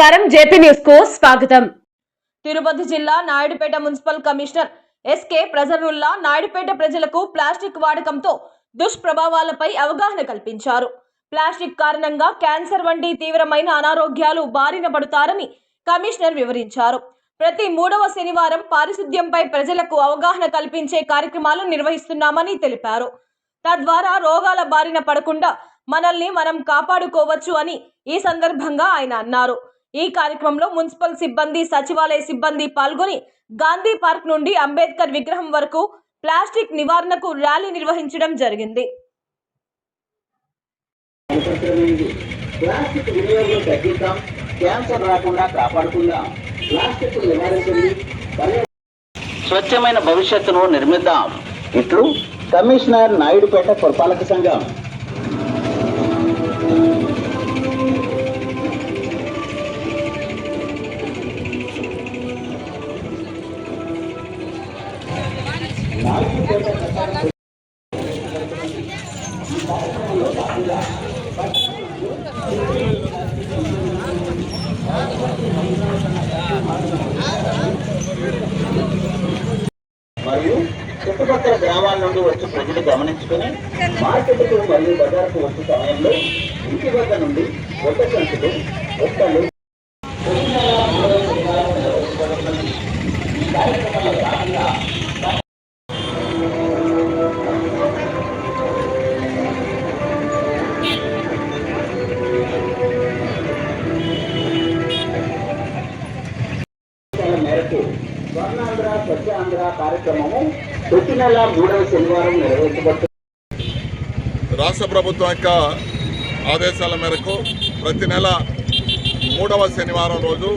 నమస్కారం. జేపీ న్యూస్కు స్వాగతం. తిరుపతి జిల్లా నాయుడుపేట మున్సిపల్ కమిషనర్ ఎస్కే ప్రజరుల్లా నాయుడుపేట ప్రజలకు ప్లాస్టిక్ వాడకంతో దుష్ప్రభావాలపై అవగాహన కల్పించారు. ప్లాస్టిక్ కారణంగా క్యాన్సర్ వంటి తీవ్రమైన అనారోగ్యాలు బారిన పడుతారని కమిషనర్ వివరించారు. ప్రతి మూడవ శనివారం పారిశుద్ధ్యంపై ప్రజలకు అవగాహన కల్పించే కార్యక్రమాలు నిర్వహిస్తున్నామని తెలిపారు. తద్వారా రోగాల బారిన పడకుండా మనల్ని మనం కాపాడుకోవచ్చు అని ఈ సందర్భంగా ఆయన అన్నారు. ఈ కార్యక్రమంలో మున్సిపల్ సిబ్బంది సచివాలయ సిబ్బంది పాల్గొని గాంధీ పార్క్ నుండి అంబేద్కర్ విగ్రహం వరకు ప్లాస్టిక్ నివారణకు ర్యాలీ నిర్వహించడం జరిగింది. అనుసరించలేదు ప్లాస్టిక్ వినియోగం తగ్గిద్దాం క్యాన్సర్ రాకుండా కాపాడుకుందాం ప్లాస్టిక్ నివారించండి పర్యా- స్వచ్ఛమైన భవిష్యత్తును నిర్మిద్దాం. ఇట్లు కమిషనర్ నాయుడుపేట పురపాలక సంఘం. మరియు చుట్టుపక్కల గ్రామాల నుండి వచ్చి ప్రజలు గమనించుకుని మార్కెట్కు మరియు బజార్కు వచ్చే సమయంలో ఇంటి వద్ద నుండి ఒక్క సంచులు ఒక్కలు మేరకు స్వర్ణాంధ్ర స్వచ్ఛాంధ్ర కార్యక్రమము ప్రతి నెల మూడవ శనివారం నిర్వహించబడుతుంది. రాష్ట్ర ప్రభుత్వం యొక్క ఆదేశాల మేరకు ప్రతి నెల మూడవ శనివారం రోజు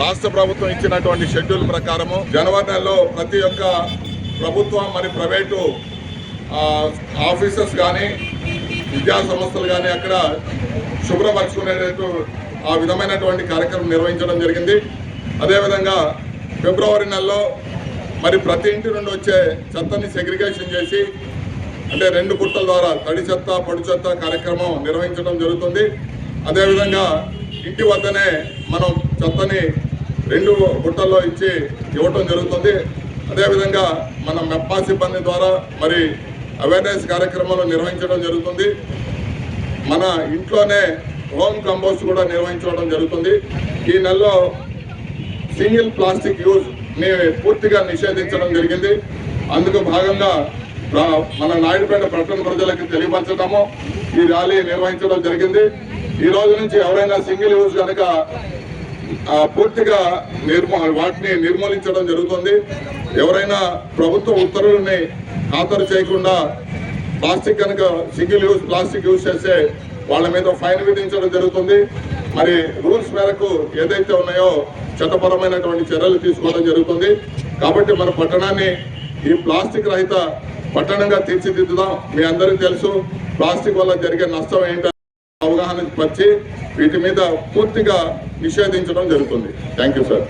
రాష్ట్ర ప్రభుత్వం ఇచ్చినటువంటి షెడ్యూల్ ప్రకారము జనవరి నెలలో ప్రతి ఒక్క ప్రభుత్వం మరి ప్రైవేటు ఆఫీసర్స్ కానీ విద్యా సంస్థలు కానీ అక్కడ శుభ్రపరచుకునేటట్టు ఆ విధమైనటువంటి కార్యక్రమం నిర్వహించడం జరిగింది. అదేవిధంగా ఫిబ్రవరి నెలలో మరి ప్రతి ఇంటి నుండి వచ్చే చెత్తని సెగ్రిగేషన్ చేసి అంటే రెండు గుట్టల ద్వారా తడి చెత్త పొడి చెత్త కార్యక్రమం నిర్వహించడం జరుగుతుంది. అదేవిధంగా ఇంటి వద్దనే మనం చెత్తని రెండు బుట్టల్లో ఇచ్చి ఇవ్వటం జరుగుతుంది. అదేవిధంగా మన మెప్పా సిబ్బంది ద్వారా మరి అవేర్నెస్ కార్యక్రమాలు నిర్వహించడం జరుగుతుంది. మన ఇంట్లోనే హోమ్ కంపోస్ట్ కూడా నిర్వహించడం జరుగుతుంది. ఈ నెలలో సింగిల్ ప్లాస్టిక్ యూజ్ని పూర్తిగా నిషేధించడం జరిగింది. అందుకు భాగంగా మన నాయుడుపేట పట్టణ ప్రజలకు తెలియపరచడము ఈ ర్యాలీ నిర్వహించడం జరిగింది. ఈ రోజు నుంచి ఎవరైనా సింగిల్ యూజ్ కనుక పూర్తిగా నిర్మూ వాటిని నిర్మూలించడం జరుగుతుంది. ఎవరైనా ప్రభుత్వ ఉత్తర్వుల్ని ఖాతరు చేయకుండా ప్లాస్టిక్ కనుక సింగిల్ యూజ్ ప్లాస్టిక్ యూజ్ చేస్తే వాళ్ళ మీద ఫైన్ విధించడం జరుగుతుంది. మరి రూల్స్ మేరకు ఏదైతే ఉన్నాయో చట్టపరమైనటువంటి చర్యలు తీసుకోవడం జరుగుతుంది. కాబట్టి మన పట్టణాన్ని ఈ ప్లాస్టిక్ రహిత పట్టణంగా తీర్చిదిద్దుదాం. మీ అందరికీ తెలుసు ప్లాస్టిక్ వల్ల జరిగే నష్టం ఏంటో అవగాహన పరిచి వీటి మీద పూర్తిగా నిషేధించడం జరుగుతుంది. Thank you sir.